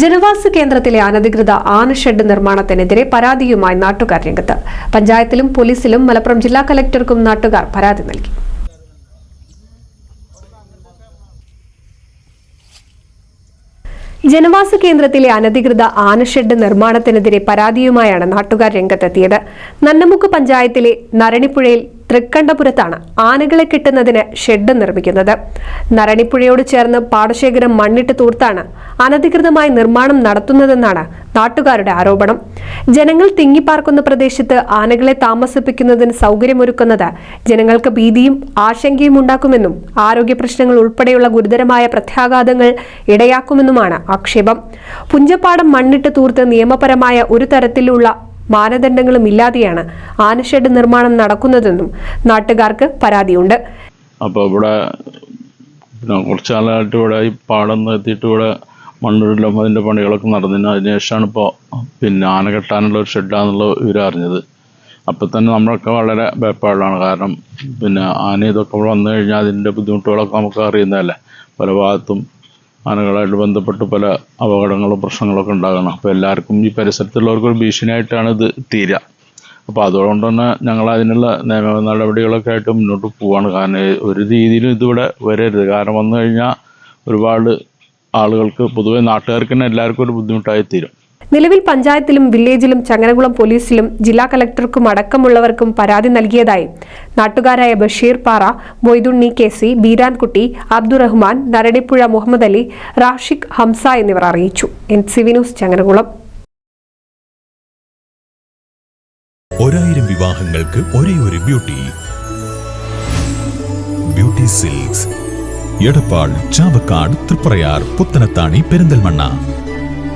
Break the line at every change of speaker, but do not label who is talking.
ജനവാസ കേന്ദ്രത്തിലെ അനധികൃത ആനഷെഡ് നിർമ്മാണത്തിനെതിരെ പരാതിയുമായി നാട്ടുകാർ രംഗത്ത്. പഞ്ചായത്തിലും പോലീസിലും മലപ്പുറം ജില്ലാ കലക്ടർക്കും നാട്ടുകാർ പരാതി നൽകി. ജനവാസ കേന്ദ്രത്തിലെ അനധികൃത ആനഷെഡ് നിർമ്മാണത്തിനെതിരെ പരാതിയുമായാണ് നാട്ടുകാർ രംഗത്തെത്തിയത്. നന്നമുക്ക് പഞ്ചായത്തിലെ നരണിപ്പുഴയിൽ തൃക്കണ്ടപുരത്താണ് ആനകളെ കിട്ടുന്നതിന് ഷെഡ് നിർമ്മിക്കുന്നത്. നരണിപ്പുഴയോട് ചേർന്ന് പാടശേഖരം മണ്ണിട്ട് തൂർത്താണ് അനധികൃതമായി നിർമ്മാണം നടത്തുന്നതെന്നാണ് നാട്ടുകാരുടെ ആരോപണം. ജനങ്ങൾ തിങ്ങിപ്പാർക്കുന്ന പ്രദേശത്ത് ആനകളെ താമസിപ്പിക്കുന്നതിന് സൗകര്യമൊരുക്കുന്നത് ജനങ്ങൾക്ക് ഭീതിയും ആശങ്കയും ഉണ്ടാക്കുമെന്നും ആരോഗ്യ പ്രശ്നങ്ങൾ ഉൾപ്പെടെയുള്ള ഗുരുതരമായ പ്രത്യാഘാതങ്ങൾ ഇടയാക്കുമെന്നുമാണ് ആക്ഷേപം. പുഞ്ചപ്പാടം മണ്ണിട്ട് തൂർത്ത് നിയമപരമായ ഒരു തരത്തിലുള്ള മാനദണ്ഡങ്ങളും ഇല്ലാതെയാണ് ആനഷെഡ് നിർമ്മാണം നടക്കുന്നതെന്നും നാട്ടുകാർക്ക് പരാതിയുണ്ട്.
അപ്പോൾ ഇവിടെ കുറച്ച് കാലമായിട്ട് ഇവിടെ ഈ പാടം നിർത്തിയിട്ട് ഇവിടെ മണ്ണൂരിലും അതിന്റെ പണികളൊക്കെ നടന്നിന് അതിനുശേഷമാണ് ഇപ്പോൾ പിന്നെ ആന കെട്ടാനുള്ള ഒരു ഷെഡാന്നുള്ള വിവരം അറിഞ്ഞത്. അപ്പോൾ തന്നെ നമ്മളൊക്കെ വളരെ ഭയപ്പാടാണ് കാരണം പിന്നെ ആന ഇതൊക്കെ വന്നു കഴിഞ്ഞാൽ അതിന്റെ ബുദ്ധിമുട്ടുകളൊക്കെ നമുക്ക് അറിയുന്നതല്ലേ? പല ഭാഗത്തും ആനകളായിട്ട് ബന്ധപ്പെട്ട് പല അപകടങ്ങളും പ്രശ്നങ്ങളൊക്കെ ഉണ്ടാകണം. അപ്പോൾ എല്ലാവർക്കും ഈ പരിസരത്തുള്ളവർക്ക് ഒരു ഭീഷണിയായിട്ടാണ് ഇത് തീരുക അപ്പോൾ അതുകൊണ്ട് തന്നെ ഞങ്ങൾ അതിനുള്ള നിയമ നടപടികളൊക്കെ ആയിട്ട് മുന്നോട്ട് പോവാണ്. കാരണം ഒരു രീതിയിലും ഇതിവിടെ വരരുത്. കാരണം വന്നു കഴിഞ്ഞാൽ ഒരുപാട് ആളുകൾക്ക് പൊതുവെ നാട്ടുകാർക്ക് തന്നെ എല്ലാവർക്കും ഒരു ബുദ്ധിമുട്ടായി തീരും.
നിലവിൽ പഞ്ചായത്തിലും വില്ലേജിലും ചങ്ങനകുളം പോലീസിലും ജില്ലാ കലക്ടർക്കും അടക്കമുള്ളവർക്കും പരാതി നൽകിയതായി നാട്ടുകാരായ ബഷീർ പാറ മൊയ്തുണ്ണി കെ സി ബീരാൻകുട്ടി അബ്ദുറഹ്മാൻ നരടിപ്പുഴ മുഹമ്മദ് അലി റാഷിഖ് ഹംസ എന്നിവർ അറിയിച്ചു. N C V news Changanakulam.
ഒരായിരം വിവാഹങ്ങൾക്ക് ഒരേ ഒരു beauty. Beauty silks. Edappal Chavakkad Triprayar Puthanathani Perinthalmanna.